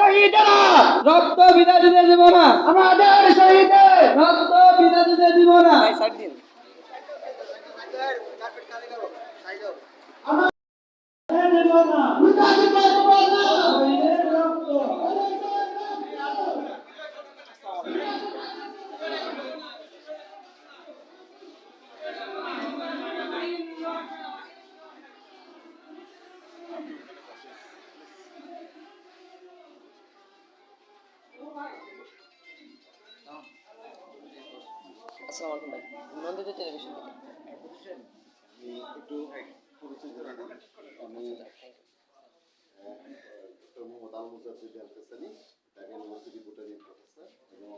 শহীদেরা! রক্ত বিনা দিতে দিব না। আমাদের শহীদের! রক্ত বিনা দিতে দিব না। মুজাহিদের দিব শহীদের আসসালামু আলাইকুম ভাই নন্দিত টেলিভিশন থেকে ঢাকা ইউনিভার্সিটি বোটানি প্রফেসর এবং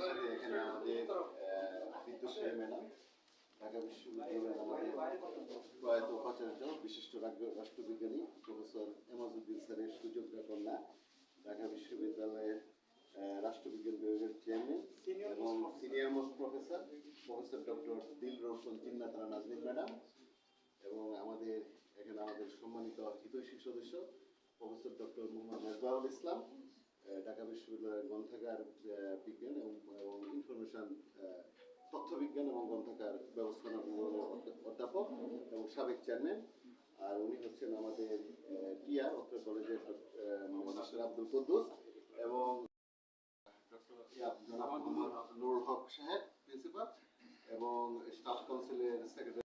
সাথে এখানে আমাদের বিদ্যুৎ ম্যাডাম ঢাকা বিশ্ববিদ্যালয়ের আমাদের প্রয়াত উপাচার্য বিশিষ্ট রাষ্ট্রবিজ্ঞানী প্রফেসর এমাজুদ্দিন স্যারের সুযোগ্য কন্যা ঢাকা বিশ্ববিদ্যালয়ের রাষ্ট্রবিজ্ঞান বিভাগের চেয়ারম্যান এবং senior most professor professor doctor Dil Roshan চিন্নাতারা Nazmin madam এবং আমাদের এখানে আমাদের সম্মানিত হিতৈষী সদস্য প্রফেসর ডক্টর মোহাম্মদ মেজবাহুল ইসলাম ঢাকা বিশ্ববিদ্যালয়ের গ্রন্থাগার বিজ্ঞান এবং ইনফরমেশন তথ্য বিজ্ঞান এবং গ্রন্থাগার ব্যবস্থাপনা বিভাগের অধ্যাপক এবং সাবেক চেয়ারম্যান। আর উনি হচ্ছেন আমাদের টিয়া অত্র কলেজের মাস্টার আব্দুল কুদ্দুস এবং মোহাম্মদ নুরুল হক সাহেব, প্রিন্সিপাল, এবং স্টাফ কাউন্সিলের সেক্রেটারি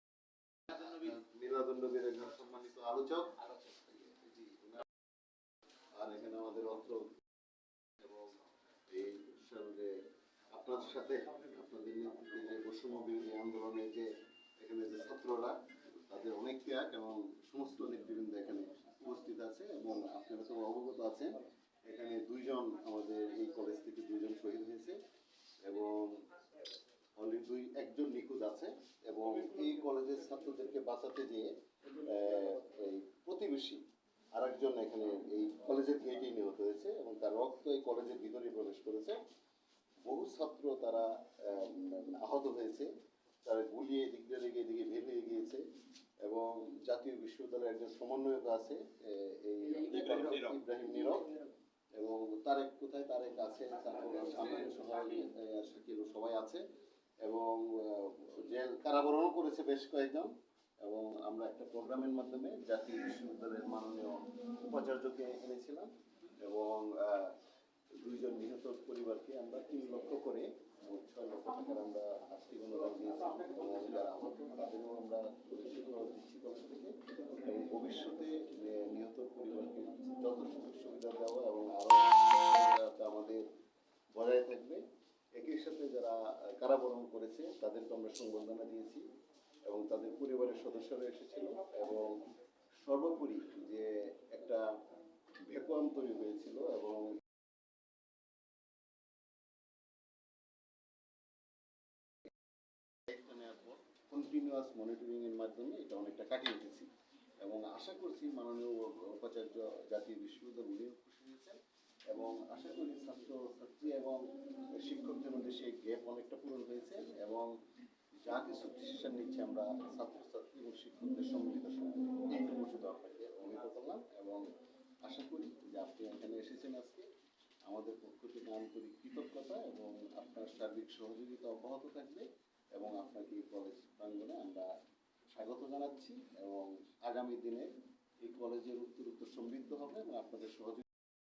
মিলাদুন্নবীর একজন সম্মানিত আলোচক। আর এখানে আমাদের অত্র এবং এই সঙ্গে আপনাদের সাথে আপনাদের নেতৃত্বে যে বৈষম্য বিরোধী আন্দোলনে যে এখানে যে ছাত্ররা, তাদের অনেক ত্যাগ এবং সমস্ত নেতৃবৃন্দ এখানে উপস্থিত আছে এবং আপনারা তো অবগত আছেন। এখানে দুইজন আমাদের এই কলেজ থেকে দুইজন শহীদ হয়েছে এবং অলরেডি দুই একজন নিখোঁজ আছে এবং এই কলেজের ছাত্রদেরকে বাঁচাতে গিয়ে আহ, এই প্রতিবেশী আরেকজন এখানে এই কলেজের গেটেই নিহত হয়েছে এবং তার রক্ত এই কলেজের ভিতরে প্রবেশ করেছে। বহু ছাত্র তারা আহ, আহত হয়েছে। তারা গুলিয়ে এদিক দিয়ে লেগে এদিকে হয়ে গিয়েছে এবং জাতীয় বিশ্ববিদ্যালয়ের একজন সমন্বয়ক আছে এই ইব্রাহিম নীরব এবং তারেক কোথায় তারেক আছে সবাই আছে এবং জেল কারাবরণও করেছে বেশ কয়েকজন এবং আমরা একটা প্রোগ্রামের মাধ্যমে জাতীয় বিশ্ববিদ্যালয়ের মাননীয় উপাচার্যকে এনেছিলাম এবং দুইজন নিহত পরিবারকে আমরা তিন লক্ষ করে ছয় লক্ষ টাকার আমরা আর্থিক অনুদান এবং তাদেরও আমরা দিচ্ছি তরফ থেকে এবং ভবিষ্যতে নিহত পরিবারকে যত সুবিধা দেওয়া এবং করেছে তাদেরকে আমরা সংবর্ধনা দিয়েছি এবং তাদের পরিবারের সদস্যরা এসেছিল এবং সর্বোপরি যে একটা ভ্যাকুয়াম তৈরি হয়েছিল এবং কন্টিনিউয়াস মনিটরিং এর মাধ্যমে এটা অনেকটা কাটিয়ে উঠেছি। এবং আশা করছি মাননীয় উপাচার্য জাতীয় বিশ্ববিদ্যালয় এবং আশা করি ছাত্র ছাত্রী এবং শিক্ষকদের মধ্যে সেই গ্যাপ অনেকটা পূরণ হয়েছে এবং যা কিছু ডিসিশন নিচ্ছে আমরা ছাত্রছাত্রী এবং শিক্ষকদের সম্মিলিত এইটুকু করলাম এবং আশা করি যে আপনি এখানে এসেছেন আজকে। আমাদের পক্ষ থেকে আন্তরিক কৃতজ্ঞতা এবং আপনার সার্বিক সহযোগিতা অব্যাহত থাকবে এবং আপনাকে কলেজ প্রাঙ্গণে আমরা স্বাগত জানাচ্ছি এবং আগামী দিনে এই কলেজের উত্তর উত্তর সমৃদ্ধ হবে এবং আপনাদের সহযোগিতা